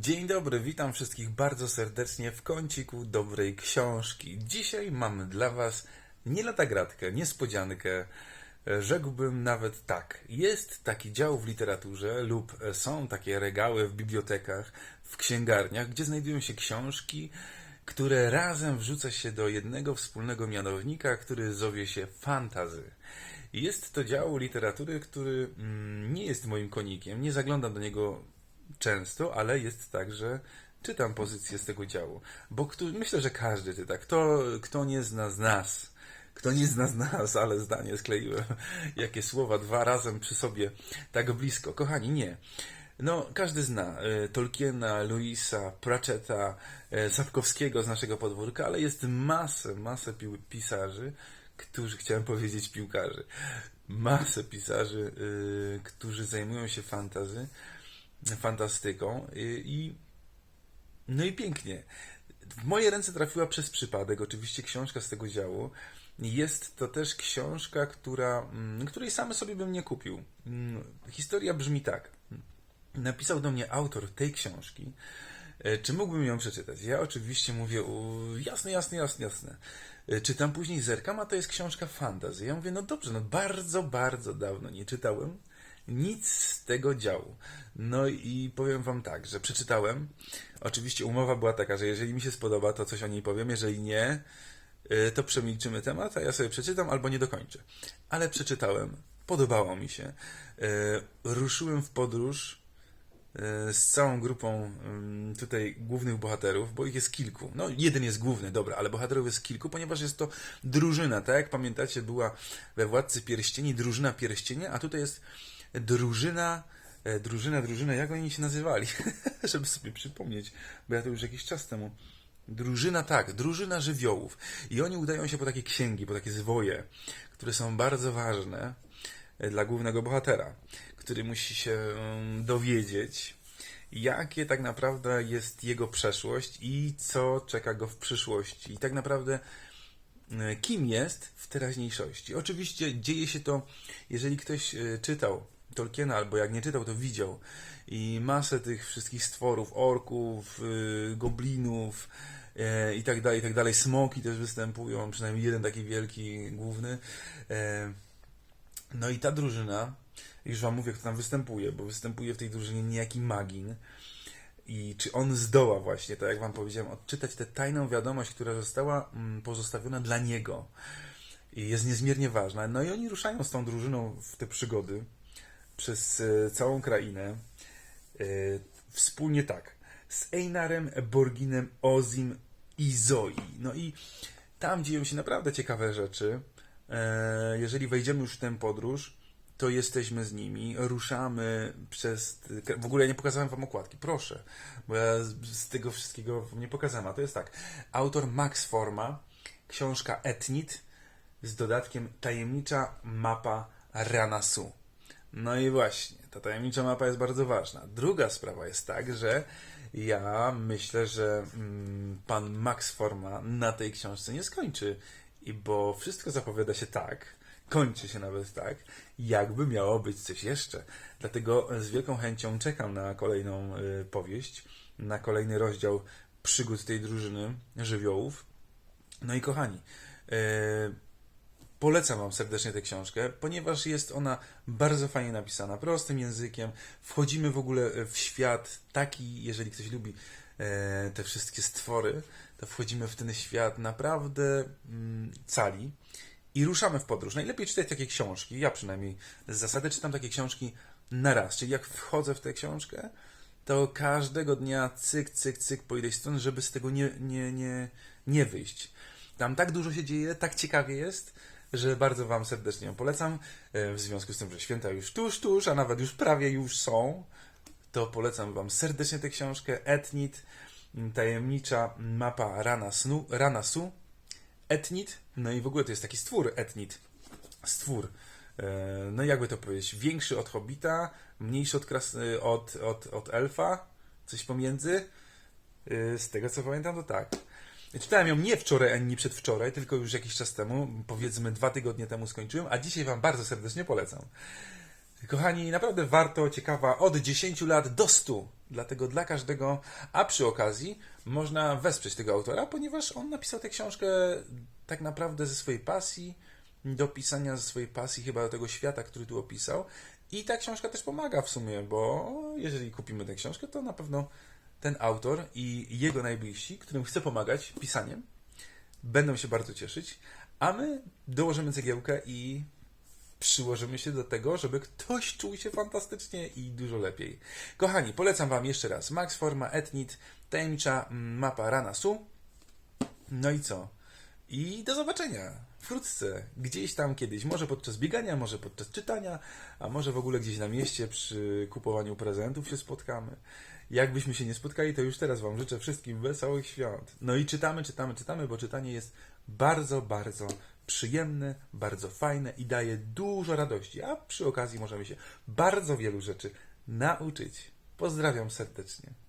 Dzień dobry, witam wszystkich bardzo serdecznie w kąciku dobrej książki. Dzisiaj mamy dla Was nie lata gratkę, niespodziankę, e, rzekłbym nawet tak. Jest taki dział w literaturze lub e, są takie regały w bibliotekach, w księgarniach, gdzie znajdują się książki, które razem wrzuca się do jednego wspólnego mianownika, który zowie się fantazy. Jest to dział literatury, który mm, nie jest moim konikiem, nie zaglądam do niego często, ale jest tak, że czytam pozycję z tego działu. Bo kto, myślę, że każdy czyta. Kto, kto nie zna z nas, kto nie zna z nas, ale zdanie skleiłem, jakie słowa dwa razem przy sobie tak blisko. Kochani, nie. No, każdy zna e, Tolkiena, Louisa, Pratchetta, e, Sapkowskiego z naszego podwórka, ale jest masę, masę pisarzy, którzy, chciałem powiedzieć piłkarzy, masę pisarzy, y, którzy zajmują się fantazy, fantastyką y, i no i pięknie. W moje ręce trafiła przez przypadek, oczywiście książka z tego działu. Jest to też książka, która, mm, której sam sobie bym nie kupił. Mm, Historia brzmi tak. Napisał do mnie autor tej książki, e, czy mógłbym ją przeczytać. Ja oczywiście mówię, jasne, jasne, jasne, jasne. E, Czytam później, zerkam, a to jest książka fantasy. Ja mówię, no dobrze, no bardzo, bardzo dawno nie czytałem nic z tego działu. No i powiem wam tak, że przeczytałem. Oczywiście umowa była taka, że jeżeli mi się spodoba, to coś o niej powiem, jeżeli nie, y, to przemilczymy temat, a ja sobie przeczytam albo nie dokończę. Ale przeczytałem, podobało mi się. Y, Ruszyłem w podróż y, z całą grupą ym, tutaj głównych bohaterów, bo ich jest kilku. No, jeden jest główny, dobra, ale bohaterów jest kilku, ponieważ jest to drużyna, tak jak pamiętacie, była we Władcy Pierścieni drużyna Pierścienia, a tutaj jest drużyna, e, drużyna, drużyna, jak oni się nazywali? Żeby sobie przypomnieć, bo ja to już jakiś czas temu. Drużyna, tak, drużyna żywiołów. I oni udają się po takie księgi, po takie zwoje, które są bardzo ważne e, dla głównego bohatera, który musi się mm, dowiedzieć, jakie tak naprawdę jest jego przeszłość i co czeka go w przyszłości. I tak naprawdę e, kim jest w teraźniejszości. Oczywiście dzieje się to, jeżeli ktoś czytał Tolkiena, albo jak nie czytał, to widział. I masę tych wszystkich stworów, orków, y, goblinów e, i tak dalej, i tak dalej. Smoki też występują, przynajmniej jeden taki wielki, główny. E, no i ta drużyna, już wam mówię, kto tam występuje, bo występuje w tej drużynie niejaki Magin. I czy on zdoła właśnie, tak jak wam powiedziałem, odczytać tę tajną wiadomość, która została mm, pozostawiona dla niego. I jest niezmiernie ważna. No i oni ruszają z tą drużyną w te przygody przez e, całą krainę. E, wspólnie tak. Z Einarem, Borginem, Ozim i Zoi. No i tam dzieją się naprawdę ciekawe rzeczy. E, Jeżeli wejdziemy już w tę podróż, to jesteśmy z nimi, ruszamy przez. W ogóle ja nie pokazałem wam okładki, proszę, bo ja z- tego wszystkiego nie pokazałem. A to jest tak. Autor Max Forma, książka Etnit z dodatkiem Tajemnicza mapa Ranasu. No i właśnie, ta tajemnicza mapa jest bardzo ważna. Druga sprawa jest tak, że ja myślę, że mm, pan Max Forma na tej książce nie skończy, i bo wszystko zapowiada się tak, kończy się nawet tak, jakby miało być coś jeszcze. Dlatego z wielką chęcią czekam na kolejną y, powieść, na kolejny rozdział przygód tej drużyny żywiołów. No i kochani, y, Polecam Wam serdecznie tę książkę, ponieważ jest ona bardzo fajnie napisana, prostym językiem. Wchodzimy w ogóle w świat taki, jeżeli ktoś lubi e, te wszystkie stwory, to wchodzimy w ten świat naprawdę mm, cali i ruszamy w podróż. Najlepiej czytać takie książki, ja przynajmniej z zasady czytam takie książki na raz, czyli jak wchodzę w tę książkę, to każdego dnia cyk, cyk, cyk po ileś stron, żeby z tego nie, nie, nie, nie wyjść. Tam tak dużo się dzieje, tak ciekawie jest, że bardzo Wam serdecznie ją polecam. E, W związku z tym, że święta już tuż, tuż, a nawet już prawie już są, to polecam Wam serdecznie tę książkę Etnit, tajemnicza mapa Rana, snu, Rana Su. Etnit, no i w ogóle to jest taki stwór Etnit, stwór. E, No jakby to powiedzieć, większy od Hobbita, mniejszy od, e, od, od, od Elfa, coś pomiędzy. Z tego co pamiętam, to tak. Czytałem ją nie wczoraj, ani przedwczoraj, tylko już jakiś czas temu, powiedzmy dwa tygodnie temu skończyłem, a dzisiaj Wam bardzo serdecznie polecam. Kochani, naprawdę warto, ciekawa, od 10 lat do 100. Dlatego dla każdego, a przy okazji można wesprzeć tego autora, ponieważ on napisał tę książkę tak naprawdę ze swojej pasji, do pisania ze swojej pasji chyba do tego świata, który tu opisał. I ta książka też pomaga w sumie, bo jeżeli kupimy tę książkę, to na pewno ten autor i jego najbliżsi, którym chce pomagać pisaniem, będą się bardzo cieszyć, a my dołożymy cegiełkę i przyłożymy się do tego, żeby ktoś czuł się fantastycznie i dużo lepiej. Kochani, polecam Wam jeszcze raz Max Forma, Etnit, tajemnicza mapa Rana Su. No i co? I do zobaczenia wkrótce, gdzieś tam kiedyś, może podczas biegania, może podczas czytania, a może w ogóle gdzieś na mieście przy kupowaniu prezentów się spotkamy. Jakbyśmy się nie spotkali, to już teraz Wam życzę wszystkim wesołych świąt. No i czytamy, czytamy, czytamy, bo czytanie jest bardzo, bardzo przyjemne, bardzo fajne i daje dużo radości, a przy okazji możemy się bardzo wielu rzeczy nauczyć. Pozdrawiam serdecznie.